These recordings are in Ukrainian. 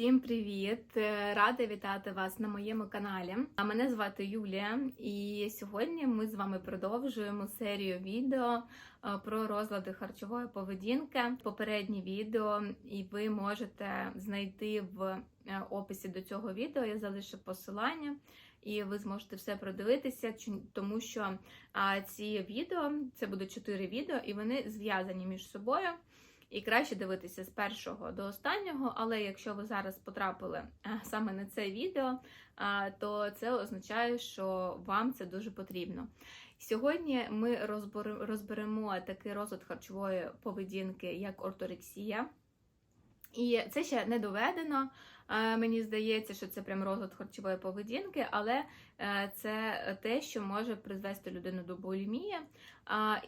Всім привіт! Е, Рада вітати вас на моєму каналі. А Мене звати Юлія, і сьогодні ми з вами продовжуємо серію відео е, про розлади харчової поведінки. Попереднє відео, і ви можете знайти в е, описі до цього відео. Я залишу посилання. І ви зможете все продивитися, тому що ці відео це буде чотири відео, і вони зв'язані між собою. І краще дивитися з першого до останнього, але якщо ви зараз потрапили саме на це відео, то це означає, що вам це дуже потрібно. Сьогодні ми розберемо такий розлад харчової поведінки, як орторексія. І це ще не доведено. Е, Мені здається, що це прям розлад харчової поведінки, але е, це те, що може призвести людину до булімії.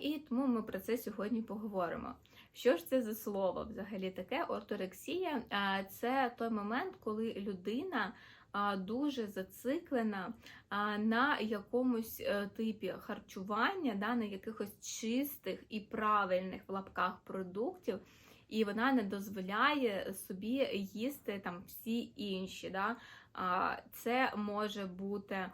І тому ми про це сьогодні поговоримо. Що ж це за слово взагалі таке? Орторексія це той момент, коли людина дуже зациклена на якомусь е, типі харчування, да, на якихось чистих і правильних в лапках продуктів. І вона не дозволяє собі їсти там всі інші. Да? Це може бути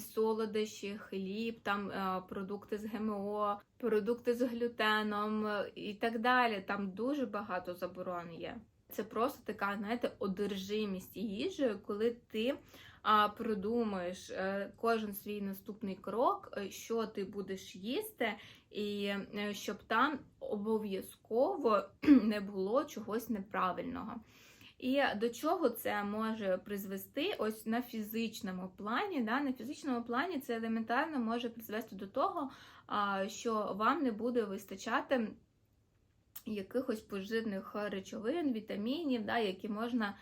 солодощі, хліб, там е, продукти з ГМО, продукти з глютеном е, і так далі. Там дуже багато заборон є. Це просто така, знаєте, одержимість їжею, коли ти а, продумаєш е, кожен свій наступний крок, що ти будеш їсти, і щоб там обов'язково не було чогось неправильного. І до чого це може призвести ось на фізичному плані? Да? На фізичному плані це елементарно може призвести до того, що вам не буде вистачати якихось поживних речовин, вітамінів, да, які можна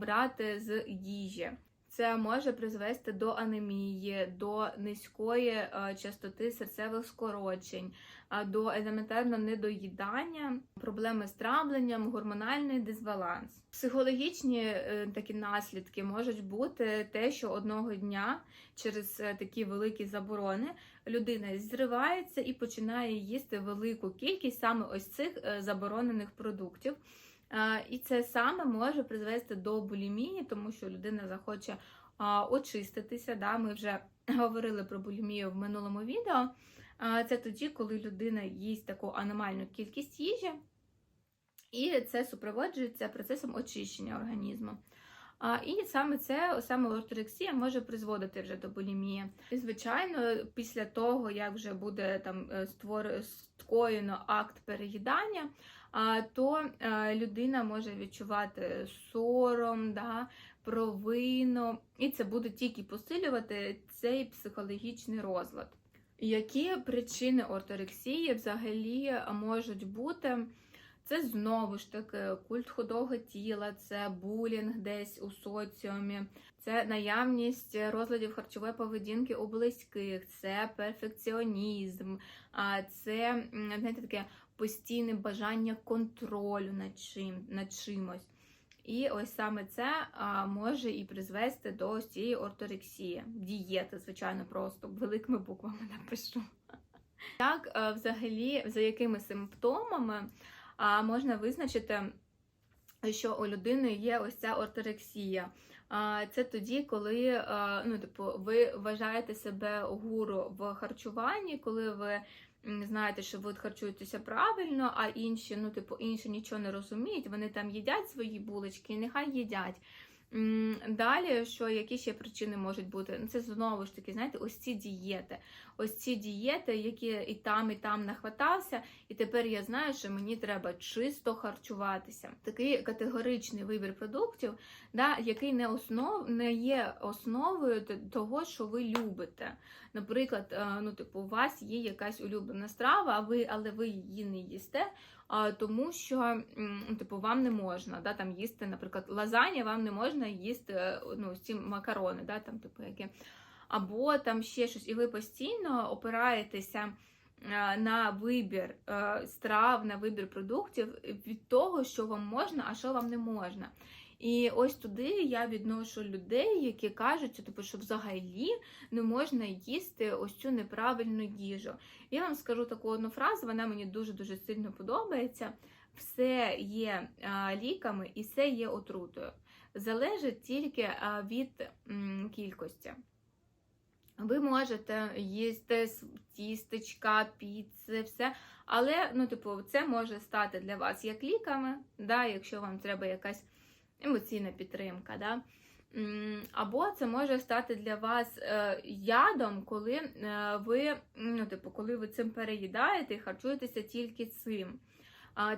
брати з їжі. Це може призвести до анемії, до низької е, частоти серцевих скорочень, до елементарно недоїдання, проблеми з травленням, гормональний дисбаланс. Психологічні е, такі наслідки можуть бути те, що одного дня через е, такі великі заборони людина зривається і починає їсти велику кількість саме ось цих заборонених продуктів. І це саме може призвести до булімії, тому що людина захоче очиститися. Да? Ми вже говорили про булімію в минулому відео. Це тоді, коли людина їсть таку аномальну кількість їжі, і це супроводжується процесом очищення організму. А, І саме це, саме орторексія може призводити вже до булімії. І, звичайно, після того, як вже буде там е, скоєно акт переїдання, то е, людина може відчувати сором, да, провину, і це буде тільки посилювати цей психологічний розлад. Які причини орторексії взагалі можуть бути? Це знову ж таки культ худого тіла, це булінг десь у соціумі, це наявність розладів харчової поведінки у близьких, це перфекціонізм, це знаєте, таке постійне бажання контролю над чим, над чимось. І ось саме це може і призвести до ось цієї орторексії. Дієти, звичайно, просто великими буквами напишу. Так, е, взагалі, за якими симптомами можна визначити, що у людини є ось ця орторексія. А, Це тоді, коли ну, типу, ви вважаєте себе гуру в харчуванні, коли ви знаєте, що ви харчуєтеся правильно, а інші, ну, типу, інші нічого не розуміють, вони там їдять свої булочки, і нехай їдять. Далі, що які ще причини можуть бути? Ну, це знову ж таки, знаєте, ось ці дієти. Ось ці дієти, які і там, і там нахватався, і тепер я знаю, що мені треба чисто харчуватися. Такий категоричний вибір продуктів, да, який не основ не є основою того, що ви любите. Наприклад, е, ну, типу, у вас є якась улюблена страва, а ви, але ви її не їсте. а, Тому що типу, вам не можна да, там їсти, наприклад, лазанья вам не можна їсти е, ну, ці макарони, да, там, типу, які або там ще щось, і ви постійно опираєтеся е, на вибір е, страв, на вибір продуктів від того, що вам можна, а що вам не можна. І ось туди я відношу людей, які кажуть, типу, що взагалі не можна їсти ось цю неправильну їжу. Я вам скажу таку одну фразу, вона мені дуже-дуже сильно подобається. Все є ліками і все є отрутою. залежить тільки е, від кількості. Ви можете їсти тістечка, піци, все. Але, ну, типу, це може стати для вас як ліками, да, якщо вам треба якась емоційна підтримка. Да? Або це може стати для вас е, ядом, коли е, ви, ну, типу, коли ви цим переїдаєте і харчуєтеся тільки цим.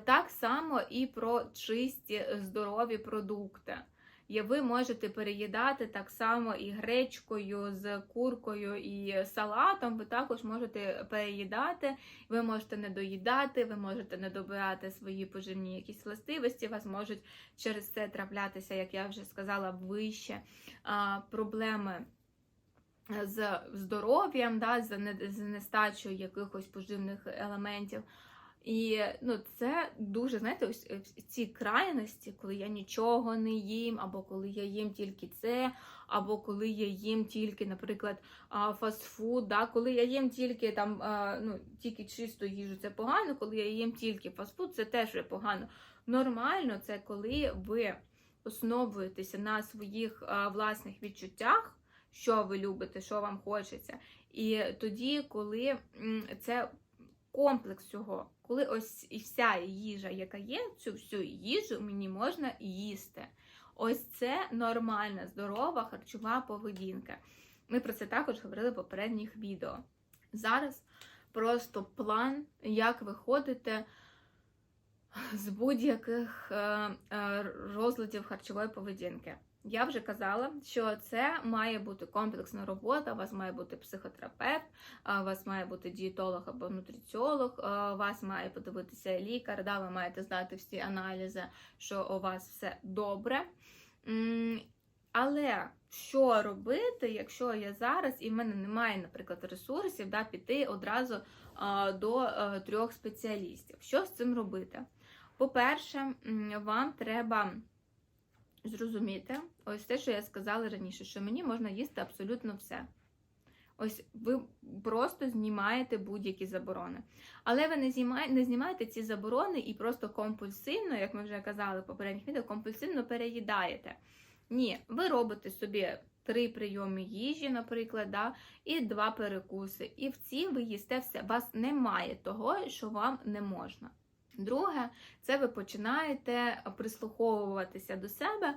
Так само і про чисті здорові продукти. І ви можете переїдати так само і гречкою, з куркою, і салатом. Ви також можете переїдати, ви можете не доїдати, ви можете не добирати свої поживні якісь властивості, вас можуть через це траплятися, як я вже сказала, вище проблеми з здоров'ям, да, з нестачою якихось поживних елементів. І ну, це дуже, знаєте, ось е, ці крайності, коли я нічого не їм, або коли я їм тільки це, або коли я їм тільки, наприклад, фастфуд, да, коли я їм тільки там, ну, тільки чисту їжу, це погано, коли я їм тільки фастфуд, це теж вже погано. Нормально це коли ви основуєтеся на своїх власних відчуттях, що ви любите, що вам хочеться. І тоді, коли це комплекс цього, коли ось і вся їжа, яка є, цю всю їжу мені можна їсти. Ось це нормальна, здорова харчова поведінка. Ми про це також говорили в попередніх відео. Зараз просто план, як виходити з будь-яких е, е, розладів харчової поведінки. Я вже казала, що це має бути комплексна робота. У вас має бути психотерапевт, у вас має бути дієтолог або нутриціолог, у вас має подивитися лікар. Да, ви маєте здати всі аналізи, що у вас все добре. Але що робити, якщо я зараз і в мене немає, наприклад, ресурсів, да, піти одразу до трьох спеціалістів? Що з цим робити? По-перше, вам треба зрозуміти ось те, що я сказала раніше, що мені можна їсти абсолютно все. Ось ви просто знімаєте будь-які заборони. Але ви не знімаєте, не знімаєте ці заборони і просто компульсивно, як ми вже казали в попередніх відео, компульсивно переїдаєте. Ні, ви робите собі три прийоми їжі, наприклад, да, і два перекуси. І в ці ви їсте все. Вас немає того, що вам не можна. Друге, це ви починаєте прислуховуватися до себе,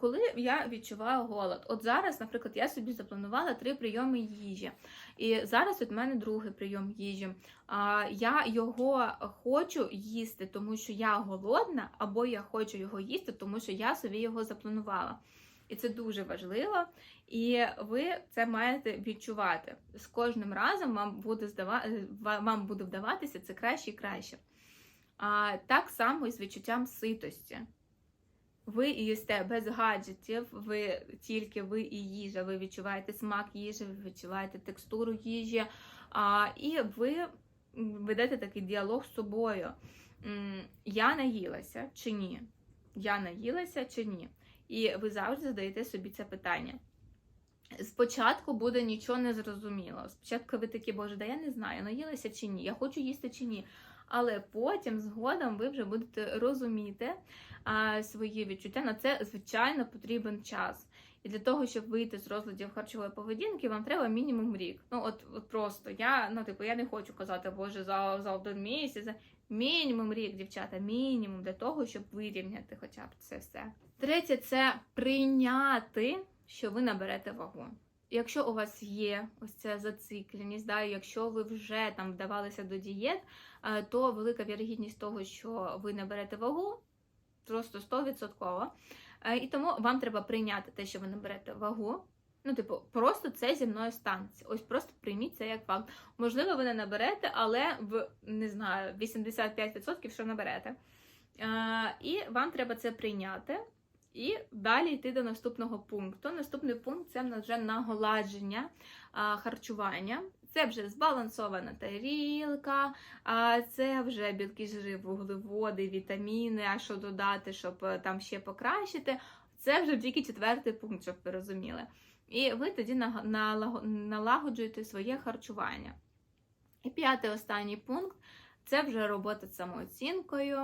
коли я відчуваю голод. От зараз, наприклад, я собі запланувала три прийоми їжі. І зараз от в мене другий прийом їжі. Я його хочу їсти, тому що я голодна, або я хочу його їсти, тому що я собі його запланувала. І це дуже важливо, і ви це маєте відчувати. З кожним разом вам буде здава... вам буде вдаватися це краще і краще. А, Так само і з відчуттям ситості. Ви їсте без гаджетів, ви тільки ви і їжа, ви відчуваєте смак їжі, ви відчуваєте текстуру їжі, а, і ви ведете такий діалог з собою. Я наїлася чи ні? Я наїлася чи ні? І ви завжди задаєте собі це питання. Спочатку буде нічого не зрозуміло. Спочатку ви такі, боже, да я не знаю, наїлася чи ні, я хочу їсти чи ні. Але потім, згодом, ви вже будете розуміти а, свої відчуття. На це, звичайно, потрібен час. І для того, щоб вийти з розладів харчової поведінки, вам треба мінімум рік. Ну, от, от просто я, ну, типу, я не хочу казати, боже, за, за один місяць. Мінімум рік, дівчата, мінімум для того, щоб вирівняти хоча б це все. Третє, це прийняти, що ви наберете вагу. Якщо у вас є ось ця зацикленість, да, якщо ви вже там вдавалися до дієт, е, то велика вірогідність того, що ви наберете вагу, просто 100%. Е, І тому вам треба прийняти те, що ви наберете вагу. Ну, типу, просто це зі мною станеться. Ось просто прийміть це як факт. Можливо, ви не наберете, але в не знаю, 85% що наберете. Е, І вам треба це прийняти. І далі йти до наступного пункту. Наступний пункт це вже наголодження а, харчування. Це вже збалансована тарілка, а це вже білки, жири, вуглеводи, вітаміни, а що додати, щоб е, там ще покращити. Це вже тільки четвертий пункт, щоб ви розуміли. І ви тоді налагоджуєте своє харчування. І п'ятий останній пункт це вже робота з самооцінкою,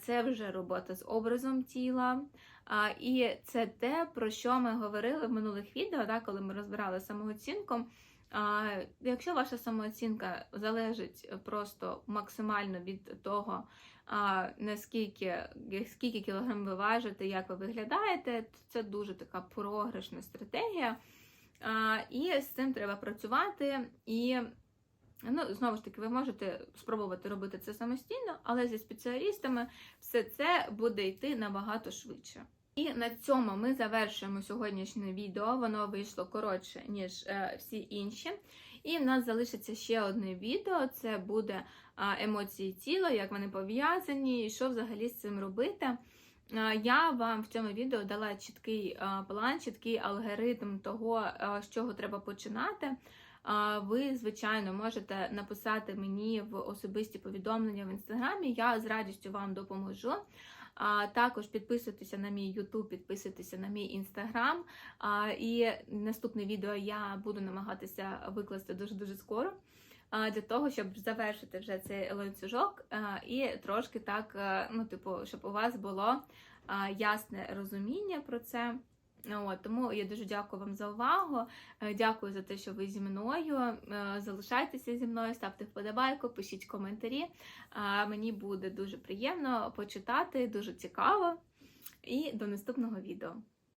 це вже робота з образом тіла. А, і це те, про що ми говорили в минулих відео, да, коли ми розбирали самооцінку. А, якщо ваша самооцінка залежить просто максимально від того, а, наскільки скільки кілограм ви важите, як ви виглядаєте, то це дуже така програшна стратегія. А, і з цим треба працювати. І ну, знову ж таки, ви можете спробувати робити це самостійно, але зі спеціалістами все це буде йти набагато швидше. І на цьому ми завершуємо сьогоднішнє відео. Воно вийшло коротше, ніж е, всі інші. І в нас залишиться ще одне відео: це буде емоції тіла, як вони пов'язані, і що взагалі з цим робити. Я вам в цьому відео дала чіткий план, чіткий алгоритм того, з чого треба починати. Ви, звичайно, можете написати мені в особисті повідомлення в інстаграмі. Я з радістю вам допоможу. А також підписуйтеся на мій YouTube, підписуйтеся на мій інстаграм. І наступне відео я буду намагатися викласти дуже дуже скоро. Для того, щоб завершити вже цей ланцюжок і трошки так, ну, типу, щоб у вас було ясне розуміння про це. От, тому я дуже дякую вам за увагу. Е, Дякую за те, що ви зі мною. Е, Залишайтеся зі мною, ставте вподобайку, пишіть коментарі. Мені буде дуже приємно почитати, дуже цікаво. І до наступного відео.